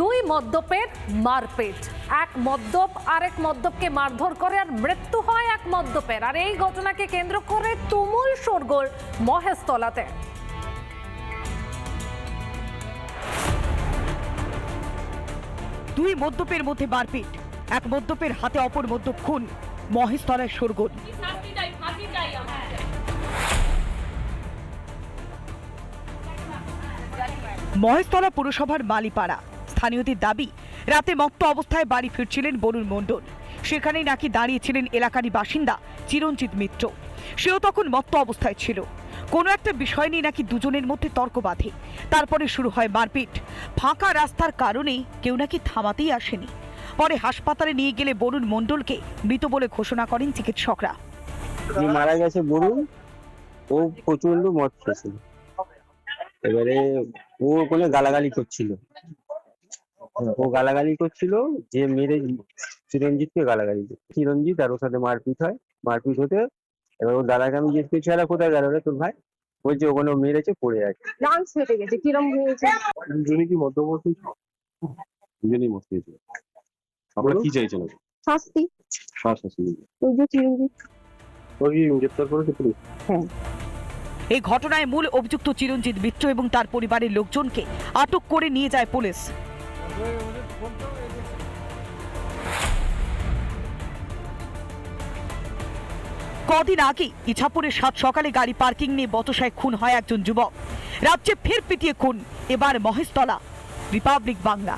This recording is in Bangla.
দুই মদ্যপের মারপিট। এক মদ্যপ আরেক মদ্যপকে মারধর করে আর মৃত্যু হয় এক মদ্যপের। আর এই ঘটনাকে কেন্দ্র করে তুমুল শোরগোল মহেশতলাতে। দুই মদ্যপের মধ্যে মারপিট। এক মদ্যপের হাতে অপর মদ্যপ খুন মহেশতলায় সরগোল মহেশতলা পুরসভার মালিপাড়া। স্থানীয়দের দাবি, রাতে মত্ত অবস্থায় বাড়ি ফিরছিলেন বরুণ মণ্ডল। সেখানেই নাকি দাঁড়িয়েছিলেন এলাকারই বাসিন্দা চিরঞ্জিত মিত্র। সেও তখন মত্ত অবস্থায় ছিল। কোনো একটা বিষয় নিয়ে নাকি দুজনের মধ্যে তর্ক বাঁধে। তারপরে শুরু হয় মারপিট। ফাঁকা রাস্তার কারণে কেউ নাকি থামাতেই আসেনি। পরে হাসপাতালে নিয়ে গেলে বরুণ মণ্ডলকে মৃত বলে ঘোষণা করেন চিকিৎসকরা। মারা গেছে বরুণ। ও প্রচণ্ড মদ খেয়েছিল। এবারে ও ওখানে গালাগালি করছিল। ও গালাগালি করছিল যে মেরে চিরঞ্জিতকে গালাগালি করছে। চিরঞ্জিত আর ওর সাথে মারপিট হয় মারপিট হতে এবার ওর দাদাকে আমি জিজ্ঞেস করছি "আরে কোথায় গেল রে তোর ভাই? বলছে ওখানে ও মেরেছে পড়ে আছে। লাংস ফেটে গেছে কিরম হয়েছে? দুজনই কি মধ্যবর্তী? দুজনই মত খেয়েছিল আপনারা কি চাইছেন? শাস্তি। শ্বাস ওই যে চিরঞ্জিত। ওর কি গ্রেপ্তার করেছে পুলিশ? এই ঘটনায় মূল অভিযুক্ত চিরঞ্জিত মিত্র এবং তার পরিবারের লোকজনকে আটক করে নিয়ে যায় পুলিশ। কদিন আগে ইছাপুরের সাত সকালে গাড়ি পার্কিং নিয়ে বতসায় খুন হয় একজন যুবক। রাজ্যে ফের পিটিয়ে খুন। এবার মহেশতলা। রিপাবলিক বাংলা।